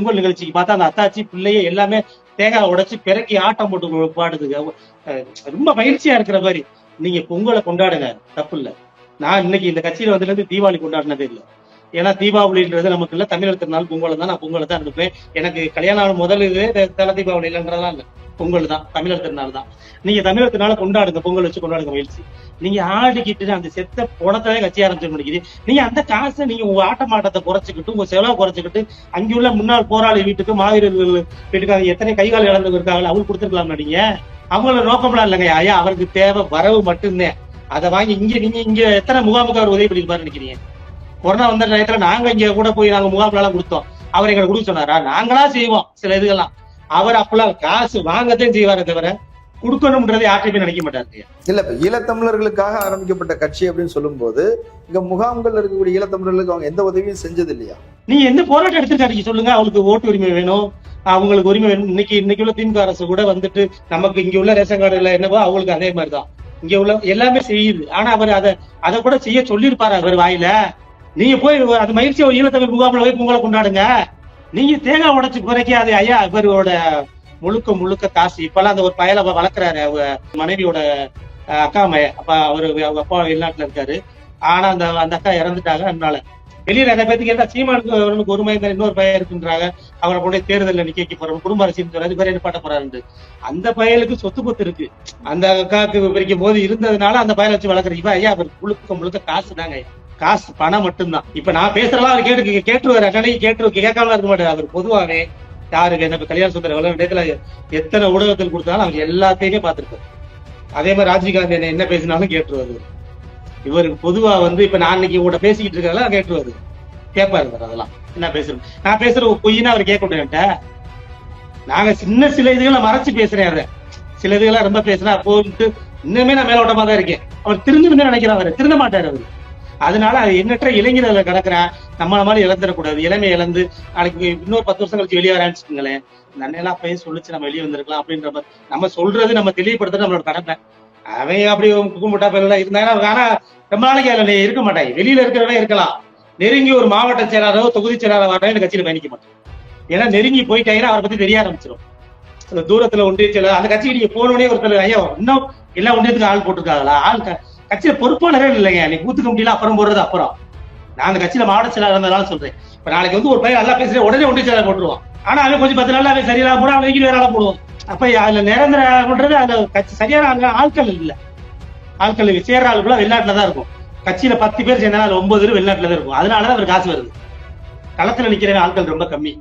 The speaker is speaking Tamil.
பொங்கல் நிகழ்ச்சிக்கு பார்த்தா அந்த அத்தாச்சி பிள்ளைய எல்லாமே தேங்காய் உடைச்சு பிறக்கி ஆட்டம் போட்டு பாடுதுங்க. ரொம்ப பயிற்சியா இருக்கிற மாதிரி. நீங்க பொங்கலை கொண்டாடுங்க. தப்பு இல்ல. நான் இன்னைக்கு இந்த கட்சியில வந்ததுல இருந்து தீபாவளி கொண்டாடினதே இல்லை. ஏன்னா தீபாவளின்றது நமக்கு இல்ல. தமிழர் திருநாள் பொங்கலை தான் நான் பொங்கலை தான் அனுப்புவேன் எனக்கு கல்யாணம் ஆன முதல் இது தல தீபாவளி இல்லைன்றதெல்லாம் இல்ல. பொங்கல் தான் தமிழர் திருநாள் தான் நீங்க தமிழர் திருநாளை கொண்டாடுங்க பொங்கல் வச்சு கொண்டாடுங்க மகிழ்ச்சி நீங்க ஆடிக்கிட்டு அந்த செத்த பணத்தை கட்சி ஆரம்பிச்சு முடிக்குது நீங்க அந்த காசை நீங்க உங்க ஆட்டமாட்டத்தை குறைச்சிக்கிட்டு உங்க செலவை குறைச்சிக்கிட்டு அங்குள்ள முன்னாள் போராளி வீட்டுக்கு மாவீரர்கள் வீட்டுக்கு அவங்க எத்தனை கைகால் இழந்து இருக்காங்களோ அவங்க கொடுத்துருக்கலாம் நீங்க? அவங்களோட நோக்கம்லாம் இல்லைங்க ஐயா அவருக்கு தேவை வரவு மட்டும்தான். அதை வாங்கி இங்க நீங்க இங்க எத்தனை முகாமுக்கு அவர் உதவி பண்ணிருப்பாரு நினைக்கிறீங்க? கொரோனா வந்த நேரத்துல நாங்க இங்க கூட போய் நாங்க முகாம்ல கொடுத்தோம். அவர் எங்களை கொடுக்க சொன்னாரா? நாங்களா செய்வோம் சில இதுகள்லாம். அவர் அப்பெல்லாம் காசு வாங்கத்தான் செய்வாரே தவிர கொடுக்கணும்ன்றதை யார்ட்டையுமே நினைக்க மாட்டாரு இல்ல இப்ப ஈழத்தமிழர்களுக்காக ஆரம்பிக்கப்பட்ட கட்சி அப்படின்னு சொல்லும்போது இங்க முகாம்கள் இருக்கக்கூடிய ஈழத்தமிழர்களுக்கு அவங்க எந்த உதவியும் செஞ்சது இல்லையா நீங்க எந்த போராட்டம் எடுத்துருக்காரு சொல்லுங்க அவங்களுக்கு ஓட்டு உரிமை வேணும் அவங்களுக்கு உரிமை வேணும். இன்னைக்கு இன்னைக்கு உள்ள திமுக அரசு கூட வந்துட்டு நமக்கு இங்க உள்ள ரேஷன் கார்டுல என்னவோ அவங்களுக்கு அதே மாதிரிதான். இங்க உள்ள எல்லாமே செய்யுது. ஆனா அவர் அதை அதை கூட செய்ய சொல்லியிருப்பாரு அவர் வாயில. நீங்க போய் அது மகிழ்ச்சி ஈழத்தமிழ் முகாமில் போய் பொங்கலை கொண்டாடுங்க. நீங்க தேங்காய் உடைச்சு குறைக்காது. ஐயா இவரோட முழுக்க முழுக்க காசு. இப்பெல்லாம் அந்த ஒரு பயலை வளர்க்குறாரு அவங்க மனைவியோட அக்கா மைய அப்ப அவரு அவங்க அப்பா வெளிநாட்டுல இருக்காரு. ஆனா அந்த அந்த அக்கா இறந்துட்டாங்க அதனால. வெளியில நிறைய பேருக்கு கேட்டா சீமானுக்கு ஒரு மயம் இன்னொரு பையன் இருக்குன்றாங்க. அவரை கொண்டு தேர்தலில் நிக்க வைக்க போறோம் குடும்ப அரசியல் சொல்லாது பேர் என்ன பாட்ட போறாரு அந்த பயலுக்கு சொத்து பத்து இருக்கு. அந்த அக்காவுக்கு பிரிக்கும் போது இருந்ததுனால அந்த பயலை வச்சு வளர்க்குற இவன் ஐயா அவர் முழுக்க முழுக்க காசு தாங்க ஐயா. காசு பணம் மட்டும்தான். இப்ப நான் பேசுறதெல்லாம் அவர் கேட்டு கேட்டுருவாரு. அன்னைக்கு கேட்டு கேட்காம இருக்க மாட்டாரு. அவர் பொதுவாவே யாருக்கு என்ன கல்யாண சுந்தர எவ்வளவு இடத்துல எத்தனை ஊடகத்தில் கொடுத்தாலும் அவங்க எல்லாத்தையுமே பார்த்திருப்பாரு. அதே மாதிரி ராஜீவ்காந்தி என்ன என்ன பேசினாலும் கேட்டுருவாரு. இவருக்கு பொதுவா வந்து இப்ப நான் இன்னைக்கு கூட பேசிக்கிட்டு இருக்கறதெல்லாம் கேட்டுருவாரு. கேட்பாரு சார் அதெல்லாம். என்ன பேசுறது? நான் பேசுற பொய்னா அவர் கேட்க முடியாது நாங்க சின்ன சில இதுகளை மறைச்சு பேசுறேன் அதை சில இதுகளை ரொம்ப பேசுனா போட்டு இன்னுமே நான் மேலோட்டமா தான் இருக்கேன். அவர் திருந்தணும்னு நினைக்கிறேன் அவர். திருந்த மாட்டார் அவரு. அதனால அது எண்ணற்ற இளைஞர்களை கிடக்குறேன் நம்மள மாதிரி இழந்துடக்கூடாது. இளமை இழந்து நாளைக்கு இன்னொரு பத்து வருஷம் கழிச்சு வெளியே வரான்னு வச்சுக்கோங்களேன். இந்த அப்பயே சொல்லிச்சு நம்ம வெளியே வந்திருக்கலாம் அப்படின்ற மாதிரி. நம்ம சொல்றது நம்ம தெளிவுபடுத்துறது நம்மளோட கடமை. அவன் அப்படி கும்பிட்டா பேரெல்லாம் இருந்தாங்க ஆனா ரொம்ப நாளைக்கு அதுல இருக்க மாட்டாங்க வெளியில இருக்கிறவங்க இருக்கலாம். நெருங்கி ஒரு மாவட்ட செயலாளரோ தொகுதி செயலாளர் வரணும் இந்த கட்சியில பயணிக்க மாட்டேன். ஏன்னா நெருங்கி போயிட்டாங்கன்னா அவரை பத்தி தெரிய ஆரம்பிச்சிடும் அந்த தூரத்துல ஒன்றிய செயலாளர் அந்த கட்சிக்கு நீங்க போனோடனே ஒருத்தர் ஐயா இன்னும் எல்லா ஒன்றியத்துக்கு ஆள் போட்டிருக்காங்களா? ஆள் கட்சியில பொறுப்பாளரே இல்லைங்க. நீ கூத்துக்க முடியல அப்புறம் போடுறது அப்புறம். நான் அந்த கட்சியில மாவட்ட செயலாளர் இருந்ததால சொல்றேன். இப்ப நாளைக்கு வந்து ஒரு பையன் நல்லா பேசுறேன் உடனே ஒன்றிய செயலாளர் போட்டுருவான். ஆனா அவன் கொஞ்சம் பத்து நாள்ல அவன் சரியில்லாம போட அவன் வைக்கிற வேற போடுவோம் அப்ப அதுல நிரந்தர பண்றது அந்த கட்சி சரியான ஆட்கள் இல்ல. ஆட்கள் சேர்ற ஆளுக்குள்ள வெளிநாட்டுல தான் இருக்கும். கட்சியில பத்து பேர் சேர்ந்தாலும் ஒன்பது பேர் வெளிநாட்டுல தான் இருக்கும். அதனாலதான் அவர் காசு வருது. களத்துல நிக்கிற ஆட்கள் ரொம்ப கம்மி.